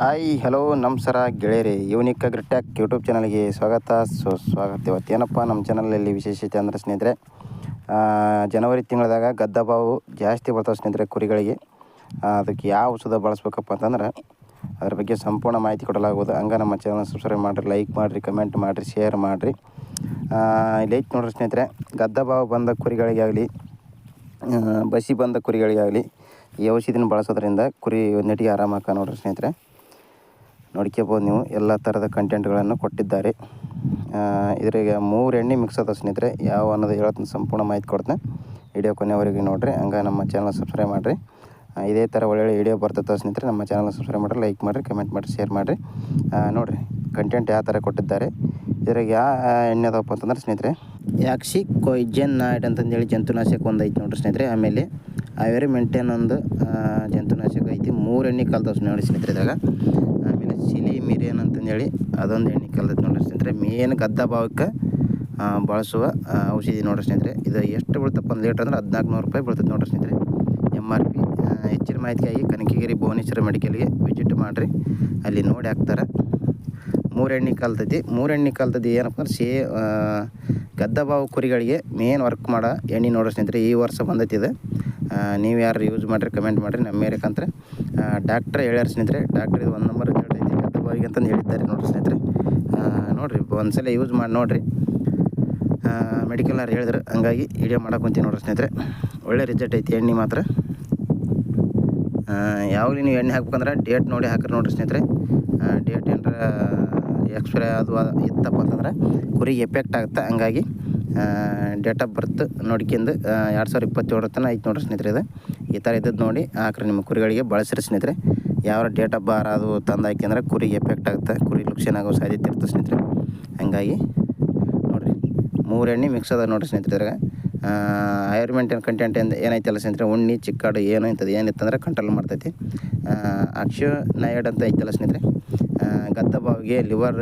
Hi hello ನಮಸ್ಕಾರ ಗೆಳೆಯರಿ. Unique ಅಗ್ರಿಟ್ಯಾಕ್ YouTube ಚಾನಲ್ಗೆ ಸ್ವಾಗತ. ಸೊ ಸ್ವಾಗತ ಇವತ್ತು. ಏನಪ್ಪ, ನಮ್ಮ ಚಾನಲಲ್ಲಿ ವಿಶೇಷತೆ ಅಂದರೆ ಸ್ನೇಹಿತರೆ ಜನವರಿ ತಿಂಗಳದಾಗ ಗದ್ದ ಬಾವು ಜಾಸ್ತಿ ಬರ್ತಾವೆ ಸ್ನೇಹಿತರೆ ಕುರಿಗಳಿಗೆ. ಅದಕ್ಕೆ ಯಾವ ಔಷಧ ಬಳಸ್ಬೇಕಪ್ಪ ಅಂತಂದ್ರೆ, ಅದ್ರ ಬಗ್ಗೆ ಸಂಪೂರ್ಣ ಮಾಹಿತಿ ಕೊಡಲಾಗುವುದು. ಹಂಗೆ ನಮ್ಮ ಚಾನಲ್ ಸಬ್ಸ್ಕ್ರೈಬ್ ಮಾಡಿರಿ ಲೈಕ್ ಮಾಡಿರಿ ಕಮೆಂಟ್ ಮಾಡಿರಿ ಶೇರ್ ಮಾಡಿರಿ. ಐತೆ ನೋಡ್ರಿ ಸ್ನೇಹಿತರೆ, ಗದ್ದ ಬಾವು ಬಂದ ಕುರಿಗಳಿಗಾಗಲಿ ಬಸಿ ಬಂದ ಕುರಿಗಳಿಗಾಗಲಿ ಈ ಔಷಧಿನ ಬಳಸೋದ್ರಿಂದ ಕುರಿ ನೆಟ್ಟಿಗೆ ಆರಾಮಾಕ ನೋಡ್ರಿ ಸ್ನೇಹಿತರೆ. ನೋಡ್ಕೋಬೋದು ನೀವು ಎಲ್ಲ ಥರದ ಕಂಟೆಂಟ್ಗಳನ್ನು ಕೊಟ್ಟಿದ್ದಾರೆ. ಇದ್ರಾಗ ಮೂರು ಎಣ್ಣೆ ಮಿಕ್ಸ್ ಅದ ಸ್ನೇಹಿತರೆ. ಯಾವ ಅನ್ನೋದು ಹೇಳೋದನ್ನ ಸಂಪೂರ್ಣ ಮಾಹಿತಿ ಕೊಡ್ತೇನೆ. ವಿಡಿಯೋ ಕೊನೆವರೆಗೆ ನೋಡಿರಿ. ಹಂಗೆ ನಮ್ಮ ಚಾನಲ್ ಸಬ್ಸ್ಕ್ರೈಬ್ ಮಾಡಿರಿ. ಇದೇ ಥರ ಒಳ್ಳೊಳ್ಳೆ ವಿಡಿಯೋ ಬರ್ತದೆ ಸ್ನೇಹಿತರೆ. ನಮ್ಮ ಚಾನಲ್ ಸಬ್ಸ್ಕ್ರೈಬ್ ಮಾಡಿರಿ ಲೈಕ್ ಮಾಡಿರಿ ಕಮೆಂಟ್ ಮಾಡಿರಿ ಶೇರ್ ಮಾಡಿರಿ. ನೋಡಿರಿ ಕಂಟೆಂಟ್ ಯಾವ ಥರ ಕೊಟ್ಟಿದ್ದಾರೆ. ಇದ್ರಾಗ ಯಾವ ಎಣ್ಣೆ ಅದಾವಪ್ಪ ಅಂತಂದ್ರೆ ಸ್ನೇಹಿತರೆ ಯಾಕ್ಸಿ ಕೊಯ್ಜನ್ ನಾಯ್ಡ್ ಅಂತಂದೇಳಿ ಜಂತುನಾಶಕ ಒಂದು ಐತಿ ನೋಡಿರಿ ಸ್ನೇಹಿತರೆ. ಆಮೇಲೆ ಅವೆರಿ ಮೆಂಟೇನ್ ಒಂದು ಜಂತುನಾಶಕ ಐತಿ. ಮೂರು ಎಣ್ಣೆ ಕಲ್ತಾವ್ ನೋಡಿ ಸ್ನೇಹಿತರೆ ಆಮೇಲೆ ಸಿಲಿ ಮಿರಿಯನ್ ಅಂತಂದೇಳಿ ಅದೊಂದು ಎಣ್ಣೆ ಕಲ್ತೈತೆ ನೋಡ್ರಿ ಸ್ನೇಹಿತರೆ. ಮೇನ್ ಗದ್ದ ಭಾವಕ್ಕೆ ಬಳಸುವ ಔಷಧಿ ನೋಡ್ರಿ ಸ್ನೇಹಿತರೆ. ಇದು ಎಷ್ಟು ಬೀಳ್ತಪ್ಪ ಒಂದು ಲೀಟ್ರ್ ಅಂದ್ರೆ ಹದಿನಾಲ್ಕು ನೂರು ರೂಪಾಯಿ ಬೀಳ್ತೈತೆ ನೋಡ್ರಿ ಸ್ನೇಹಿತರೆ. ಎಂ ಆರ್ ಪಿ ಹೆಚ್ಚಿನ ಮಾಹಿತಿಗಾಗಿ ಕನಕಗಿರಿ ಭುವನೇಶ್ವರ ಮೆಡಿಕಲ್ಗೆ ವಿಸಿಟ್ ಮಾಡಿರಿ. ಅಲ್ಲಿ ನೋಡಿ ಹಾಕ್ತಾರೆ. ಮೂರು ಎಣ್ಣೆ ಕಲ್ತೈತಿ. ಮೂರು ಎಣ್ಣೆ ಕಲ್ತದ್ದು ಏನಪ್ಪ ಅಂದ್ರೆ ಸೇ ಗದ್ದ ಬಾವು ಕುರಿಗಳಿಗೆ ಮೇನ್ ವರ್ಕ್ ಮಾಡೋ ಎಣ್ಣೆ ನೋಡ್ರಿ ಸ್ನೇಹಿತರೆ. ಈ ವರ್ಷ ಬಂದೈತಿ ಇದು. ನೀವು ಯಾರು ಯೂಸ್ ಮಾಡಿರಿ ಕಮೆಂಟ್ ಮಾಡಿರಿ. ನಮ್ಮ ಮೇರೆಕಂದ್ರೆ ಡಾಕ್ಟ್ರ್ ಹೇಳ್ಯಾರ ಸ್ನೇಹಿತರೆ. ಡಾಕ್ಟ್ರ್ ಇದು ಒಂದು ನಂಬರ್ ಬಾವಿಗೆ ಅಂತಂದು ಹೇಳಿದ್ದಾರೆ ನೋಡಿರಿ ಸ್ನೇಹಿತರೆ. ನೋಡಿರಿ ಒಂದು ಒಂದ್ಸಲ ಯೂಸ್ ಮಾಡಿ ನೋಡಿರಿ. ಮೆಡಿಕಲ್ ಅವ್ರು ಹೇಳಿದ್ರು, ಹಂಗಾಗಿ ವಿಡಿಯೋ ಮಾಡಕ್ಕೆ ನೋಡ್ರಿ ಸ್ನೇಹಿತರೆ. ಒಳ್ಳೆ ರಿಸಲ್ಟ್ ಐತಿ, ಎಣ್ಣೆ ಮಾತ್ರ. ಯಾವಾಗಲೂ ನೀವು ಎಣ್ಣೆ ಹಾಕ್ಬೇಕಂದ್ರೆ ಡೇಟ್ ನೋಡಿ ಹಾಕ್ರಿ ನೋಡಿರಿ ಸ್ನೇಹಿತರೆ. ಡೇಟ್ ಏನಾರ ಎಕ್ಸ್ಪೈರಿ ಅದು ಅದು ಇತ್ತಪ್ಪ ಅಂತಂದ್ರೆ ಕುರಿಗೆ ಎಫೆಕ್ಟ್ ಆಗುತ್ತೆ. ಹಂಗಾಗಿ ಡೇಟ್ ಆಫ್ ಬರ್ತ್ ನೋಡ್ಕೊಂಡು ಎರಡು ಸಾವಿರ ಇಪ್ಪತ್ತೇಳರ ತನಕ ಐತೆ ನೋಡಿರಿ ಸ್ನೇಹಿತರೆ ಇದು. ಈ ಥರ ಇದ್ದದ್ದು ನೋಡಿ ಹಾಕ್ರಿ ನಿಮ್ಮ ಕುರಿಗಳಿಗೆ ಬಳಸಿರಿ ಸ್ನೇಹಿತರೆ. ಯಾವ ಡೇಟ್ ಆಫ್ ಬಾರ್ ಅದು ತಂದು ಹಾಕಿಂದ್ರೆ ಕುರಿಗೆ ಎಫೆಕ್ಟ್ ಆಗುತ್ತೆ ಕುರಿ ಲುಕ್ಷನ್ ಆಗೋ ಸಾಧ್ಯತೆ ಇರ್ತದೆ ಸ್ನೇಹಿತರೆ. ಹಂಗಾಗಿ ನೋಡಿರಿ, ಮೂರು ಎಣ್ಣೆ ಮಿಕ್ಸ್ ಅದ ನೋಡಿರಿ ಸ್ನೇಹಿತರೆ ಇದ್ರಾಗ. ಕಂಟೆಂಟ್ ಎಂದು ಏನೈತಲ್ಲ ಸ್ನೇಹಿತರೆ? ಉಣ್ಣಿ, ಚಿಕ್ಕಾಡು, ಏನು ಇಂಥದ್ದು ಏನಿತ್ತಂದ್ರೆ ಕಂಟ್ರೋಲ್ ಮಾಡ್ತೈತಿ. ಅಕ್ಷ ನಯಡ್ ಅಂತ ಐತಲ್ಲ ಸ್ನೇಹಿತರೆ. ಗದ್ದ ಬಾವಿಗೆ ಲಿವರ್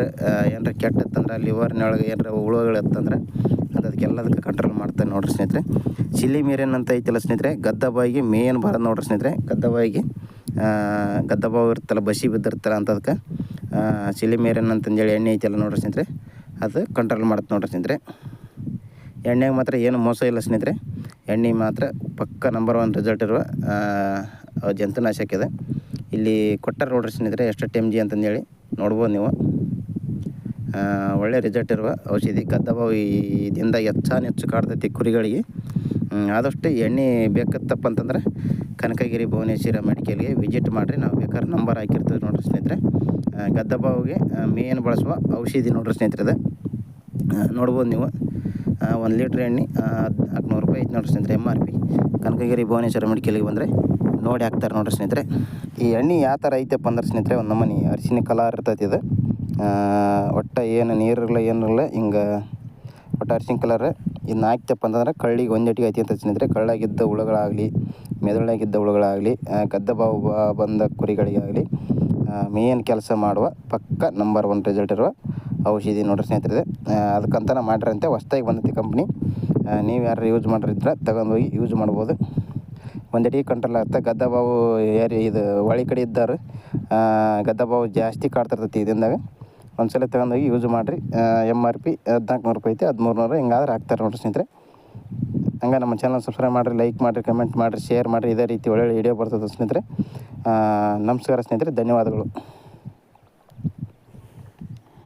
ಏನಾರ ಕೆಟ್ಟತ್ತಂದ್ರೆ ಲಿವರ್ನೊಳಗೆ ಏನಾರ ಹುಳುಗಳು ಇತ್ತಂದ್ರೆ ಅದು ಅದಕ್ಕೆಲ್ಲದಕ್ಕೆ ಕಂಟ್ರೋಲ್ ಮಾಡ್ತಾನೆ ನೋಡ್ರಿ ಸ್ನೇಹಿತರೆ. ಚಿಲ್ಲಿ ಮೀರೇನ್ ಅಂತ ಐತಲ್ಲ ಸ್ನೇಹಿತರೆ, ಗದ್ದ ಬಾವಿಗೆ ಮೇನ್ ಬರೋದು ನೋಡ್ರಿ ಸ್ನೇಹಿತರೆ. ಗದ್ದ ಬಾವಿಗೆ ಆ, ಗದ್ದ ಬಾವು ಇರ್ತಲ್ಲ ಬಸಿ ಬಿದ್ದಿರ್ತಲ್ಲ ಅಂತದಕ್ಕೆ ಸಿಲಿಮೇರಿನ್ ಮೀರೇನ್ ಅಂತಂದೇಳಿ ಎಣ್ಣೆ ಐತಲ್ಲ ನೋಡ್ರಿ ಸ್ನೇಹಿತರೆ ಅದು ಕಂಟ್ರೋಲ್ ಮಾಡುತ್ತೆ ನೋಡ್ರಿ ಸ್ನೇಹಿತರೆ. ಎಣ್ಣೆಗೆ ಮಾತ್ರ ಏನು ಮೋಸ ಇಲ್ಲ ಸ್ನೇಹಿತರೆ. ಎಣ್ಣೆ ಮಾತ್ರ ಪಕ್ಕ ನಂಬರ್ ಒನ್ ರಿಸಲ್ಟ್ ಇರುವ ಜಂತುನಾಶಕ ಇದೆ. ಇಲ್ಲಿ ಕೊಟ್ಟಾರೆ ನೋಡ್ರಿ ಸ್ನೇಹಿತರೆ ಎಷ್ಟು ಎಂ ಜಿ ಅಂತಂದೇಳಿ ನೋಡ್ಬೋದು ನೀವು. ಒಳ್ಳೆ ರಿಸಲ್ಟ್ ಇರುವ ಔಷಧಿ. ಗದ್ದಬಾವು ಇದರಿಂದ ಹೆಚ್ಚಾನು ಹೆಚ್ಚು ಕಾಡ್ತೈತಿ ಕುರಿಗಳಿಗೆ. ಆದಷ್ಟು ಎಣ್ಣೆ ಬೇಕತ್ತಪ್ಪ ಅಂತಂದ್ರೆ ಕನಕಗಿರಿ, ಭುವನೇಶ್ವರ ಮೆಡಿಕಲ್ಗೆ ವಿಜಿಟ್ ಮಾಡಿರಿ. ನಾವು ಬೇಕಾದ್ರೆ ನಂಬರ್ ಹಾಕಿರ್ತೀವಿ ನೋಡಿರಿ ಸ್ನೇಹಿತರೆ. ಗದ್ದಬಾವಿಗೆ ಮೇನ್ ಬಳಸುವ ಔಷಧಿ ನೋಡಿರಿ ಸ್ನೇಹಿತರೆ ಇದು. ನೋಡ್ಬೋದು ನೀವು. ಒಂದು ಲೀಟ್ರ್ ಎಣ್ಣೆ ಹದಿನಾಲ್ಕುನೂರು ರೂಪಾಯಿ ಐತೆ ನೋಡಿರಿ ಸ್ನೇಹಿತರೆ M R P Kanakagiri, Bhuvaneshwara ಮೆಡಿಕಲ್ಗೆ ಬಂದರೆ ನೋಡಿ ಹಾಕ್ತಾರೆ ನೋಡಿರಿ ಸ್ನೇಹಿತರೆ. ಈ ಎಣ್ಣೆ ಯಾವ ಥರ ಐತಪ್ಪ ಅಂದ್ರೆ ಸ್ನೇಹಿತರೆ, ಒಂದು ನಮ್ಮನೆ ಅರಿಶಿನ ಕಲರ್ ಇರ್ತೈತಿ ಇದು. ಒಟ್ಟು ಏನು ನೀರಿರಲ್ಲ ಏನಿರಲ್ಲ ಹಿಂಗೆ ಒಟ್ಟು ಅರಿಶಿನ ಕಲರ್ ಇದನ್ನ ಹಾಕ್ತಪ್ಪ ಅಂತಂದ್ರೆ ಕಳ್ಳಿಗೆ ಒಂದೆಟ್ಟಿಗೆ ಐತಿ ಅಂತ ಸ್ನೇಹಿತರೆ, ಕಳ್ಳಾಗಿದ್ದ ಹುಳುಗಳಾಗಲಿ, ಮೆದುಳಾಗಿದ್ದ ಹುಳುಗಳಾಗಲಿ ಗದ್ದ ಬಾವು ಬಂದ ಕುರಿಗಳಿಗಾಗಲಿ ಮೇನ್ ಕೆಲಸ ಮಾಡುವ ಪಕ್ಕ ನಂಬರ್ ಒನ್ ರಿಸಲ್ಟ್ ಇರುವ ಔಷಧಿ ನೋಡ್ರಿ ಸ್ನೇಹಿತರೆ. ಅದಕ್ಕಂತಾನೆ ಮಾಡ್ರಂತೆ ಹೊಸ್ದಾಗಿ ಬಂದೈತಿ ಕಂಪ್ನಿ ನೀವು ಯಾರು ಯೂಸ್ ಮಾಡಿರಿದ್ರೆ ತಗೊಂಡೋಗಿ ಯೂಸ್ ಮಾಡ್ಬೋದು. ಒಂದೆಡಿ ಕಂಟ್ರೋಲ್ ಆಗುತ್ತೆ ಗದ್ದ ಬಾವು ಏರಿ ಇದು ಹೊಳಿ ಕಡೆ ಇದ್ದಾರೆ ಗದ್ದ ಬಾವು ಜಾಸ್ತಿ ಕಾಡ್ತಿರ್ತೈತಿ ಒಂದ್ಸಲ ತಗೊಂಡೋಗಿ ಯೂಸ್ ಮಾಡಿರಿ. ಎಂ ಆರ್ ಪಿ ಹದಿನಾಲ್ಕುನೂರು ರೂಪಾಯಿ ಐತಿ ಹದಿಮೂರು ನೂರು ಹಿಂಗಾದ್ರೆ ಹಾಕ್ತಾರೆ ನೋಡಿರಿ ಸ್ನೇಹಿತರೆ. ಹಂಗೆ ನಮ್ಮ ಚಾನಲ್ ಸಬ್ಸ್ಕ್ರೈಬ್ ಮಾಡಿರಿ ಲೈಕ್ ಮಾಡಿರಿ ಕಮೆಂಟ್ ಮಾಡಿರಿ ಶೇರ್ ಮಾಡಿರಿ, ಇದೇ ರೀತಿ ಒಳ್ಳೊಳ್ಳೆ ವಿಡಿಯೋ ಬರ್ತದೆ ಸ್ನೇಹಿತರೆ. ನಮಸ್ಕಾರ ಸ್ನೇಹಿತರೆ, ಧನ್ಯವಾದಗಳು.